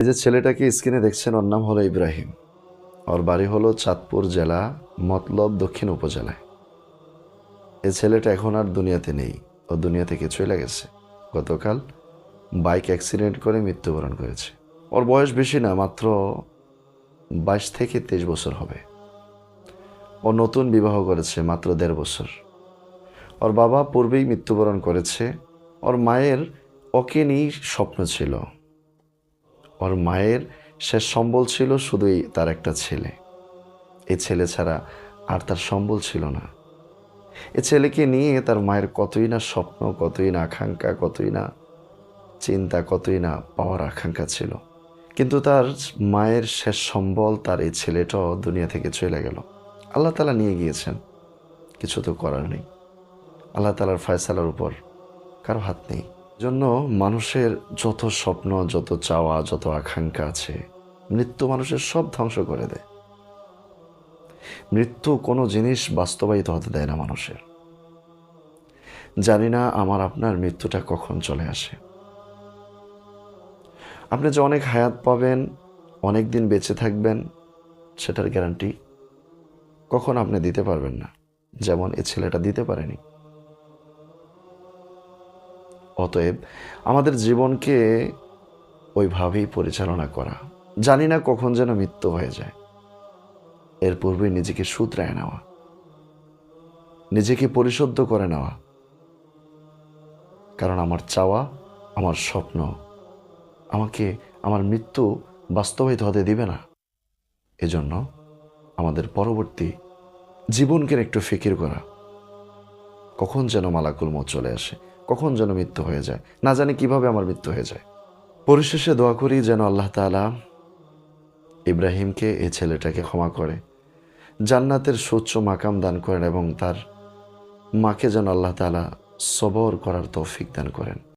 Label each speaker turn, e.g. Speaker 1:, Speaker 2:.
Speaker 1: এই যে ছেলেটাকে স্ক্রিনে দেখছেন, ওর নাম হলো ইব্রাহিম। ওর বাড়ি হলো চাঁদপুর জেলা, মতলব দক্ষিণ উপজেলায়। এই ছেলেটা এখন আর দুনিয়াতে নেই, ও দুনিয়া থেকে চলে গেছে গতকাল বাইক অ্যাক্সিডেন্ট করে মৃত্যুবরণ করেছে। ওর বয়স বেশি না, মাত্র বাইশ থেকে তেইশ বছর হবে। ও নতুন বিবাহ করেছে, মাত্র দেড় বছর। ওর বাবা পূর্বেই মৃত্যুবরণ করেছে। ওর মায়ের ওকে নিয়েই স্বপ্ন ছিল। ওর মায়ের শেষ সম্বল ছিল শুধুই তার একটা ছেলে। এ ছেলে ছাড়া আর তার সম্বল ছিল না। এ ছেলেকে নিয়ে তার মায়ের কতই না স্বপ্ন, কতই না আকাঙ্ক্ষা, কতই না চিন্তা, কতই না পাওয়ার আকাঙ্ক্ষা ছিল। কিন্তু তার মায়ের শেষ সম্বল তার এই ছেলেটাও দুনিয়া থেকে চলে গেল। আল্লাহ তালা নিয়ে গিয়েছেন। কিছু তো করার নেই। আল্লাহ তালার ফয়সালার উপর কারও হাত নেই। জন্য মানুষের যত স্বপ্ন, যত চাওয়া, যত আকাঙ্ক্ষা আছে, মৃত্যু মানুষের সব ধ্বংস করে দেয়। মৃত্যু কোনো জিনিস বাস্তবায়িত হতে দেয় না মানুষের। জানি না আমার, আপনার মৃত্যুটা কখন চলে আসে। আপনি যে অনেক হায়াত পাবেন, অনেক দিন বেঁচে থাকবেন, সেটার গ্যারান্টি কখন আপনি দিতে পারবেন না। যেমন এ ছেলেটা দিতে পারেনি। অতএব আমাদের জীবনকে ওইভাবেই পরিচালনা করা। জানি না কখন যেন মৃত্যু হয়ে যায়। এর পূর্বে নিজেকে শুধরায় নেওয়া। নিজেকে পরিশুদ্ধ করে নেওয়া। কারণ আমার চাওয়া, আমার স্বপ্ন আমাকে আমার মৃত্যু বাস্তবায়িত হতে দিবে না। এজন্য আমাদের পরবর্তী জীবনকে একটু ফিকির করা। কখন যেন মালাকুল মত চলে আসে। কখন যেন মৃত্যু হয়ে যায়? না জানি কীভাবে আমার মৃত্যু হয়ে যায়। পরিশেষে দোয়া করি যেন আল্লাহ তালা ইব্রাহিমকে এ ছেলেটাকে ক্ষমা করে, জান্নাতের স্বচ্ছ মাকাম দান করেন এবং তার মাকে যেন আল্লাহ তালা সবর করার তৌফিক দান করেন।